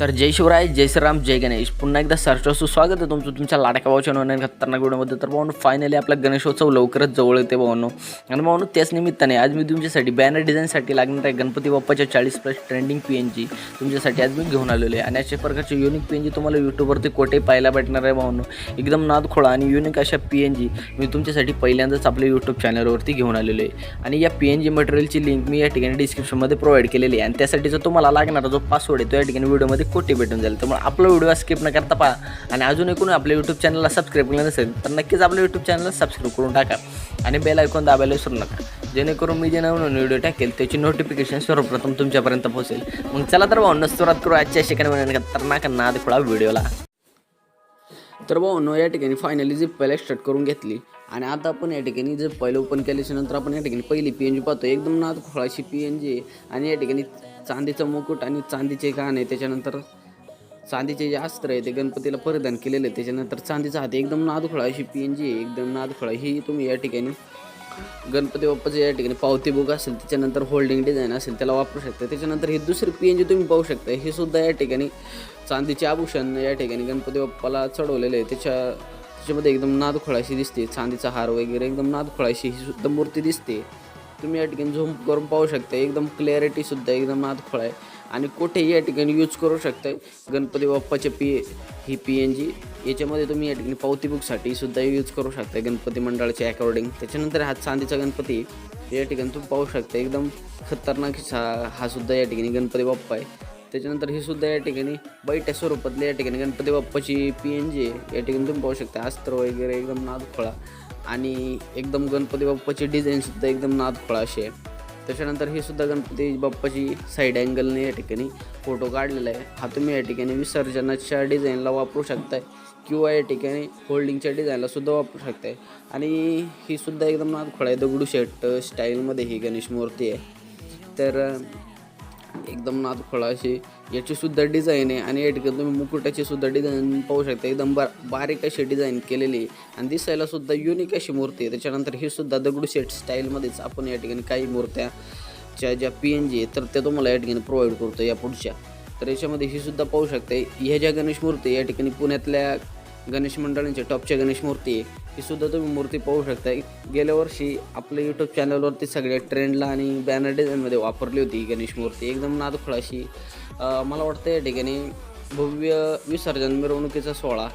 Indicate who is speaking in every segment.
Speaker 1: तर जय शिवराय जय श्रीराम जय गणेश. पुन्हा एकदा सरचं स्वागत आहे तुमचं तुमच्या लाडक्या भावाच्या नवीन खतरनाक व्हिडिओमध्ये. तर भावनो फायनली आपला गणेशोत्सव लवकरच जवळ येते भाऊनो. आणि भाऊनो त्याच निमित्ताने आज मी तुमच्यासाठी बॅनर डिझाईनसाठी लागणार आहे गणपती बाप्पाच्या चाळीस plus trending P N G तुमच्यासाठी आज मी घेऊन आलेलो आहे. आणि अशा प्रकारचे युनिक पी एन जी तुम्हाला यूट्यूबवरती कोठे पाहायला भेटणार आहे भाऊनो? एकदम नादखोळा आणि युनिक अशा पी एन जी मी तुमच्यासाठी पहिल्यांदाच आपल्या यूट्यूब चॅनलवरती घेऊन आलेलो आहे. आणि या पी एन जी मटेरियलची लिंक मी या ठिकाणी डिस्क्रिप्शनमध्ये प्रोव्हाइड केलेली आहे. आणि त्यासाठीचा तुम्हाला लागणारा जो पासवर्ड आहे तो या ठिकाणी व्हिडिओमध्ये कोटी भेटून जाईल. त्यामुळे आपला व्हिडिओ स्किप न करता पहा. आणि अजून एकूण आपल्या यूट्यूब चॅनलला सबस्क्राईब केलं नसेल तर नक्कीच आपल्या यूट्यूब चॅनलला सबस्क्राईब करून टाका. आणि बेल ऐकून दाबायला विसरू नका. जेणेकरून मी जे नवीन व्हिडिओ टाकेल त्याची नोटिफिकेशन सर्वप्रथम तुमच्यापर्यंत पोहोचेल. मग चला तर भाऊ सुरुवात करू आजच्या शिकण्या खतरनाक नाद थोडा व्हिडिओला तर भाऊ या ठिकाणी फायनली जी पहिला स्टार्ट करून घेतली आणि आता आपण या ठिकाणी जर पहिलं ओपन केल्याच्यानंतर आपण या ठिकाणी पहिली पी एन जी पाहतो एकदम ना खोळाशी पी एन जी आणि या ठिकाणी चांदीचं मुकुट आणि चांदीचे गाणे आहे त्याच्यानंतर चांदीचे जे अस्त्र आहे ते गणपतीला परिधान केलेले आहे. त्याच्यानंतर चांदीचा हात एकदम नादखुळा अशी पी एन जी आहे. एकदम नादखुळा ही तुम्ही या ठिकाणी गणपती बाप्पाचं या ठिकाणी पावती बुक असेल त्याच्यानंतर होल्डिंग डिझाईन असेल त्याला वापरू शकता. त्याच्यानंतर ही दुसरी पी एन जी तुम्ही पाहू शकता. हे सुद्धा या ठिकाणी चांदीचे आभूषण या ठिकाणी गणपती बाप्पाला चढवलेलं आहे. त्याच्या त्याच्यामध्ये एकदम नादखुळाशी दिसते. चांदीचा हार वगैरे एकदम नादखुळाशी ही सुद्धा मूर्ती दिसते. तुम्ही या ठिकाणी झूम करून पाहू शकता. एकदम क्लॅरिटीसुद्धा एकदम नादखोळा आहे आणि कुठेही या ठिकाणी यूज करू शकता. गणपती बाप्पाचे पी ही पी एन जी याच्यामध्ये तुम्ही या ठिकाणी पावती बुकसाठी सुद्धा यूज करू शकता. गणपती मंडळाच्या अकॉर्डिंग त्याच्यानंतर हा चांदीचा गणपती या ठिकाणी तुम्ही पाहू शकता. एकदम खतरनाक हा हा सुद्धा या ठिकाणी गणपती बाप्पा आहे. त्याच्यानंतर ही सुद्धा या ठिकाणी बैठ्या स्वरूपातल्या या ठिकाणी गणपती बाप्पाची पी एन जी आहे. या ठिकाणी तुम्ही पाहू शकता अस्त्र वगैरे एकदम नादखोळा. आणि एकदम गणपती बाप्पाची डिझाईनसुद्धा एकदम नादखोळा अशी आहे. त्याच्यानंतर ही सुद्धा गणपती बाप्पाची साईड अँगलने या ठिकाणी फोटो काढलेला आहे. हा तुम्ही या ठिकाणी विसर्जनाच्या डिझाईनला वापरू शकताय किंवा या ठिकाणी होल्डिंगच्या डिझाईनला सुद्धा वापरू शकताय. आणि ही सुद्धा एकदम नादखोळा आहे. दगडूशेठ स्टाईलमध्ये ही गणेश मूर्ती आहे. तर एकदम नादखोळा अशी याची सुद्धा डिझाईन आहे आणि या ठिकाणी तुम्ही मुकुटाची सुद्धा डिझाईन पाहू शकता. एकदम बार बारीक अशी डिझाईन केलेली आहे. आणि दिसायला सुद्धा युनिक अशी मूर्ती आहे. त्याच्यानंतर ही सुद्धा दगडूशेठ स्टाईलमध्येच आपण या ठिकाणी काही मूर्त्याच्या ज्या पी एन जी आहे तर त्या तुम्हाला या ठिकाणी प्रोव्हाइड करतो या पुढच्या. तर याच्यामध्ये ही सुद्धा पाहू शकते. ह्या ज्या गणेश मूर्ती या ठिकाणी पुण्यातल्या गणेश मंडळांचे टॉपच्या गणेश मूर्ती आहे ही सुद्धा तुम्ही मूर्ती पाहू शकता. गेल्या वर्षी आपल्या यूट्यूब चॅनलवरती सगळ्या ट्रेंडला आणि बॅनर डिझाईनमध्ये वापरली होती ही गणेश मूर्ती. एकदम नादखोळाशी मला वाटतं या ठिकाणी भव्य विसर्जन मिरवणुकीचा सोहळा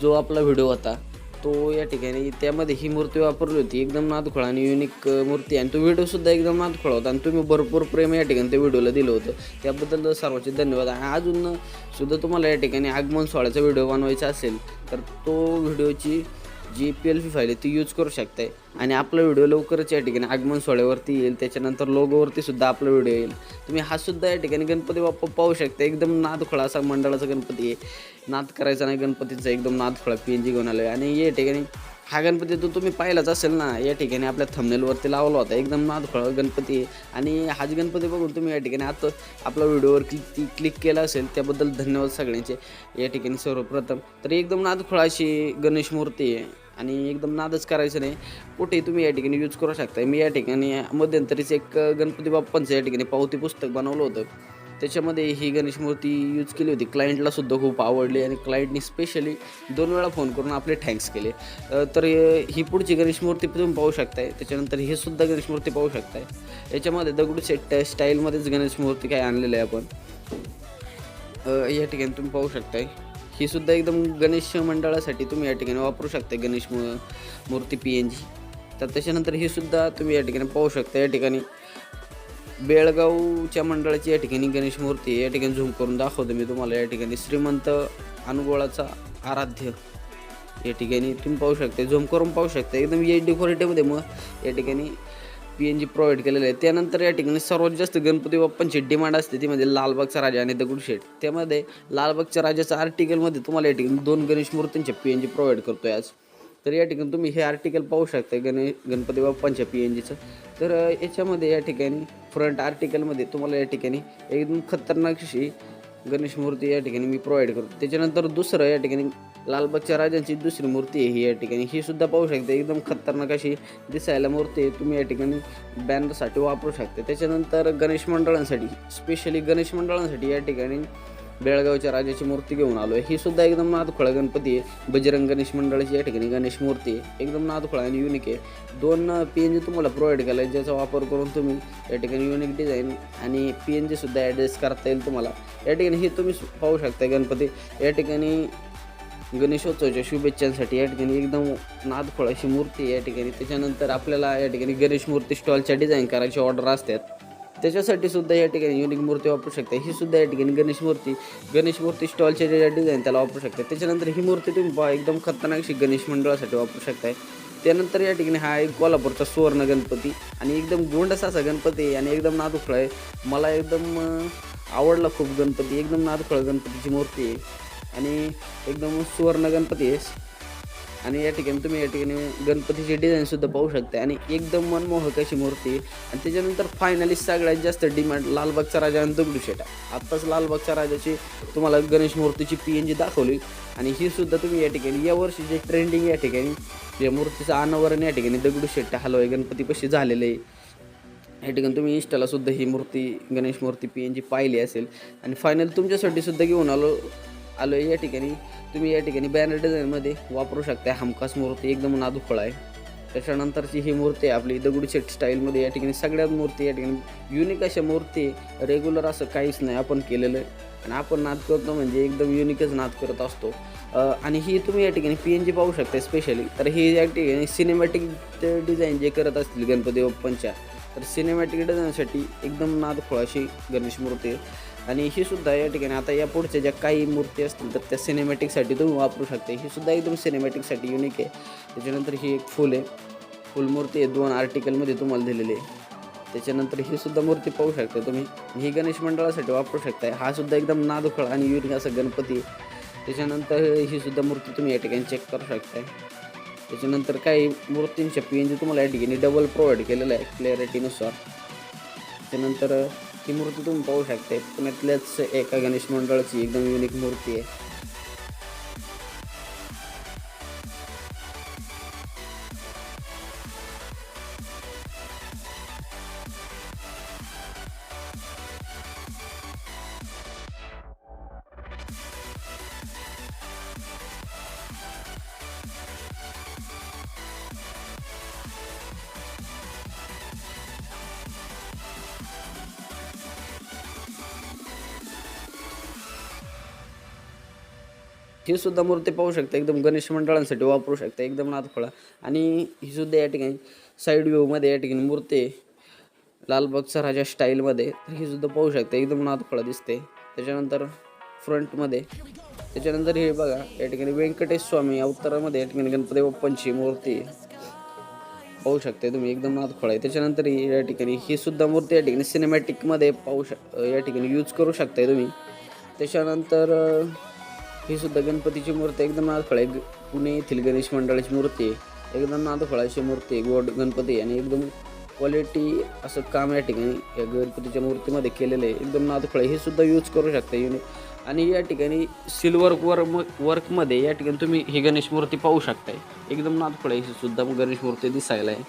Speaker 1: जो आपला व्हिडिओ होता तो या ठिकाणी त्यामध्ये ही मूर्ती वापरली होती. एकदम नादखोळा आणि युनिक मूर्ती. आणि तो व्हिडिओसुद्धा एकदम नादखोळा होता. आणि तुम्ही भरपूर प्रेम या ठिकाणी त्या व्हिडिओला दिलं होतं. त्याबद्दल सर्वांचे धन्यवाद. आणि अजून सुद्धा तुम्हाला या ठिकाणी आगमन सोहळ्याचा व्हिडिओ बनवायचा असेल तर तो व्हिडिओची जी पी एल फी फाईल आहे ती यूज करू शकताय. आणि आपला व्हिडिओ लवकरच या ठिकाणी आगमन सोहळ्यावरती येईल. त्याच्यानंतर लोगोवरती सुद्धा आपला व्हिडिओ येईल. तुम्ही हा सुद्धा या ठिकाणी गणपती बाप्पा पाहू शकता एकदम नादखोळा असा मंडळाचा गणपती आहे. नाद करायचा नाही गणपतीचा एकदम नादखोळा पी एन जी घेऊन आलो आहे आणि या ठिकाणी हा गणपती तो तुम्ही पाहिलाच असेल ना या ठिकाणी आपल्या थंबनेलवरती लावला होता. एकदम नादखोळा गणपती. आहे आणि हाच गणपती बघून तुम्ही या ठिकाणी आता आपला व्हिडिओवर क्लिक क्लिक केला असेल त्याबद्दल धन्यवाद सगळ्यांचे. या ठिकाणी सर्वप्रथम तर एकदम नादखोळा अशी गणेश मूर्ती आहे. आणि एकदम नादच करायचं नाही. कुठेही तुम्ही या ठिकाणी यूज करू शकता मी या ठिकाणी मध्यंतरीच एक गणपती बाप्पांचं या ठिकाणी पावती पुस्तक बनवलं होतं. त्याच्यामध्ये ही गणेश मूर्ती यूज केली होती. क्लायंटला सुद्धा खूप आवडली आणि क्लायंटनी स्पेशली दोन वेळा फोन करून आपले थँक्स केले. तर ही पुढची गणेश मूर्ती तुम्ही पाहू शकताय. त्याच्यानंतर हे सुद्धा गणेश मूर्ती पाहू शकताय. याच्यामध्ये दगडू सेट स्टाईलमध्येच गणेश मूर्ती काय आणलेलं आहे आपण. या ठिकाणी तुम्ही पाहू शकताय. ही सुद्धा एकदम गणेश मंडळासाठी तुम्ही या ठिकाणी वापरू शकता गणेश मूर्ती पी एन जी तर त्याच्यानंतर ही सुद्धा तुम्ही या ठिकाणी पाहू शकता या ठिकाणी बेळगावच्या मंडळाची या ठिकाणी गणेश मूर्ती या ठिकाणी झूम करून दाखवतो मी तुम्हाला. या ठिकाणी श्रीमंत अनुगोळाचा आराध्य या ठिकाणी तुम्ही पाहू शकता. झूम करून पाहू शकता. एकदम एच डी क्वालिटीमध्ये मग या ठिकाणी पी एन जी प्रोव्हाइड केलेलं आहे. त्यानंतर या ठिकाणी सर्वात जास्त गणपती बाप्पांची डिमांड असते ती म्हणजे लालबागचा राजा आणि दगडूशेठ त्यामध्ये लालबागच्या राजाच्या आर्टिकलमध्ये तुम्हाला या ठिकाणी दोन गणेश मूर्तींचे पी एन जी प्रोव्हाइड करतो आहे आज. तर या ठिकाणी तुम्ही हे आर्टिकल पाहू शकता गणे गणपती बाप्पांच्या पी एन जीचं तर याच्यामध्ये या ठिकाणी फ्रंट आर्टिकलमध्ये तुम्हाला या ठिकाणी एकदम खतरनाक अशी गणेश मूर्ती या ठिकाणी मी प्रोव्हाइड करतो. त्याच्यानंतर दुसरं या ठिकाणी लालबागच्या राजांची दुसरी मूर्ती आहे ही या ठिकाणी. ही सुद्धा पाहू शकते एकदम खतरनाक अशी दिसायला मूर्ती आहे. तुम्ही या ठिकाणी बॅनरसाठी वापरू शकता. त्याच्यानंतर गणेश मंडळांसाठी स्पेशली गणेश मंडळांसाठी या ठिकाणी बेळगावच्या राजाची मूर्ती घेऊन आलो आहे ही सुद्धा एकदम नादखुळा गणपती आहे. बजरंग गणेश मंडळाची या ठिकाणी गणेश मूर्ती आहे. एकदम नादखोळा आणि युनिक आहे. दोन पी एन जी तुम्हाला प्रोव्हाइड केला आहे ज्याचा वापर करून तुम्ही या ठिकाणी युनिक डिझाईन आणि पी एन जीसुद्धा ॲडजस्ट करता येईल तुम्हाला. या ठिकाणी हे तुम्ही पाहू शकता गणपती. या ठिकाणी गणेशोत्सवाच्या शुभेच्छांसाठी या ठिकाणी एकदम नादखोळ अशी मूर्ती आहे या ठिकाणी. त्याच्यानंतर आपल्याला या ठिकाणी गणेश मूर्ती स्टॉलच्या डिझाईन करायची ऑर्डर असतात. त्याच्यासाठी सुद्धा या ठिकाणी युनिक मूर्ती वापरू शकता. ही सुद्धा या ठिकाणी गणेश मूर्ती. गणेश मूर्ती स्टॉलचे जे डिझाईन त्याला वापरू शकता. त्याच्यानंतर ही मूर्ती तुम्ही पहा एकदम खतरनाक अशी गणेश मंडळासाठी वापरू शकताय. त्यानंतर या ठिकाणी हा एक कोल्हापूरचा सुवर्ण गणपती आणि एकदम गोंडस असा गणपती आहे आणि एकदम नादुखळा आहे. मला एकदम आवडला खूप गणपती. एकदम नादखोळ गणपतीची मूर्ती आहे. आणि एकदम सुवर्ण गणपती आहे. आणि या ठिकाणी तुम्ही या ठिकाणी गणपतीची डिझाईनसुद्धा पाहू शकता. आणि एकदम मनमोहक अशी मूर्ती. आणि त्याच्यानंतर फायनली सगळ्यात जास्त डिमांड लालबागचा राजा आणि दगडूशेठ आत्ताच लालबागच्या राजाची तुम्हाला गणेश मूर्तीची पी एन जी दाखवली. आणि ही सुद्धा तुम्ही या ठिकाणी या वर्षी जे ट्रेंडिंग या ठिकाणी या मूर्तीचं अनावरण या ठिकाणी दगडूशेठ हलवाई गणपतीपाशी झालेलं आहे. या ठिकाणी तुम्ही इंस्टाला सुद्धा ही मूर्ती गणेश मूर्ती पी एन जी पाहिली असेल. आणि फायनल तुमच्यासाठी सुद्धा घेऊन आलो आलो आहे या ठिकाणी. तुम्ही या ठिकाणी बॅनर डिझाईनमध्ये वापरू शकता हमखास मूर्ती एकदम नादुफळ आहे. त्याच्यानंतरची ही मूर्ती आहे आपली दगडूशेठ स्टाईलमध्ये या ठिकाणी सगळ्यात मूर्ती या ठिकाणी युनिक अशा मूर्ती रेग्युलर असं काहीच नाही आपण केलेलं आहे. आणि आपण नाद करतो म्हणजे एकदम युनिकच नाद करत असतो. आणि ही तुम्ही या ठिकाणी पी एन जी पाहू शकता स्पेशली तर ही या ठिकाणी सिनेमॅटिक डिझाईन जे करत असतील गणपती बाप्पांच्या तर सिनेमॅटिक डिझाईनसाठी एकदम नादखोळ अशी गणेश मूर्ती आहे. आणि ही सुद्धा या ठिकाणी आता या पुढच्या ज्या काही मूर्ती असतील तर त्या सिनेमॅटिकसाठी तुम्ही वापरू शकता. ही सुद्धा एकदम सिनेमॅटिकसाठी युनिक आहे. त्याच्यानंतर ही एक फुल आहे. फुल मूर्ती आहे. दोन आर्टिकलमध्ये तुम्हाला दिलेली आहे. त्याच्यानंतर ही सुद्धा मूर्ती पाहू शकता तुम्ही. ही गणेश मंडळासाठी वापरू शकता. हा सुद्धा एकदम नादुखळ आणि युनिक असा गणपती त्याच्यानंतर ही सुद्धा मूर्ती तुम्ही या ठिकाणी चेक करू शकताय. त्याच्यानंतर काही मूर्तींच्या पी एन जी तुम्हाला या ठिकाणी डबल प्रोव्हाइड केलेलं आहे क्लॅरिटीनुसार त्यानंतर ही मूर्ती तुम्ही पाहू शकता पुण्यातल्याच एका गणेश मंडळाची एकदम युनिक मूर्ती आहे. ही सुद्धा मूर्ती पाहू शकता. एकदम गणेश मंडळांसाठी वापरू शकता. एकदम नाथफळा आणि ही सुद्धा या ठिकाणी साईड व्ह्यूमध्ये या ठिकाणी मूर्ती आहे. लालबागचा राजा स्टाईलमध्ये तर ही सुद्धा पाहू शकता. एकदम नादखोळा दिसते. त्याच्यानंतर फ्रंटमध्ये त्याच्यानंतर हे बघा या ठिकाणी व्यंकटेश स्वामी अवतारामध्ये या ठिकाणी गणपती बाप्पांची मूर्ती पाहू शकता तुम्ही एकदम नादखोळा आहे. त्याच्यानंतर या ठिकाणी ही सुद्धा मूर्ती या ठिकाणी सिनेमॅटिकमध्ये पाहू शक या ठिकाणी यूज करू शकताय तुम्ही. त्याच्यानंतर ही सुद्धा गणपतीची मूर्ती एकदम नादखोळ आहे. ग- पुणे येथील गणेश मंडळाची मूर्ती आहे. एकदम नादफळाची मूर्ती आहे. गोड गणपती आणि एकदम क्वालिटी असं काम या ठिकाणी या गणपतीच्या मूर्तीमध्ये केलेलं आहे. एकदम नादफळ आहे. हे सुद्धा यूज करू शकता युनिक आणि या ठिकाणी सिल्वर वर्क वर्कमध्ये या ठिकाणी तुम्ही ही गणेश मूर्ती पाहू शकताय. एकदम नादफळ ही सुद्धा गणेश मूर्ती दिसायला आहे.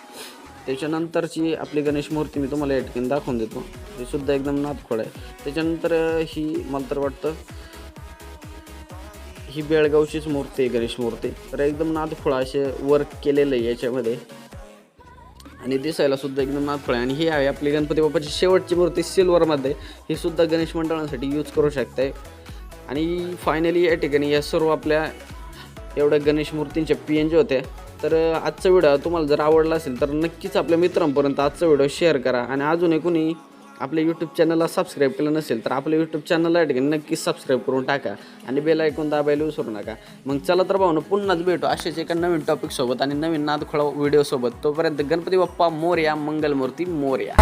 Speaker 1: त्याच्यानंतरची आपली गणेश मूर्ती मी तुम्हाला या ठिकाणी दाखवून देतो. हे सुद्धा एकदम नादखोळ आहे. त्याच्यानंतर ही मला तर वाटतं ही बेळगावचीच मूर्ती आहे गणेश मूर्ती. तर एकदम नादखोळा असे वर्क केलेलं आहे याच्यामध्ये. आणि दिसायला सुद्धा एकदम नादखोळ आहे. आणि ही आहे आपली गणपती बाप्पाची शेवटची मूर्ती सिल्वरमध्ये. ही सुद्धा गणेश मंडळांसाठी यूज करू शकते आणि फायनली या ठिकाणी या सर्व आपल्या एवढ्या गणेश मूर्तींच्या पी एन जी होत्या. तर आजचा व्हिडिओ तुम्हाला जर आवडला असेल तर नक्कीच आपल्या मित्रांपर्यंत आजचा व्हिडिओ शेअर करा. आणि अजूनही कुणी आपल्या यूट्यूब चॅनलला सबस्क्राईब केलं नसेल तर आपल्या यूट्यूब चॅनलला या ठिकाणी सबस्क्राईब करून टाका आणि बेल ऐकून दाबायला विसरू नका. मग चला तर भाऊ पुन्हाच भेटू असेच एका नवीन टॉपिकसोबत आणि नवीन नादखोळा व्हिडिओसोबत तोपर्यंत गणपती बाप्पा मोर्या मंगलमूर्ती मोर्या.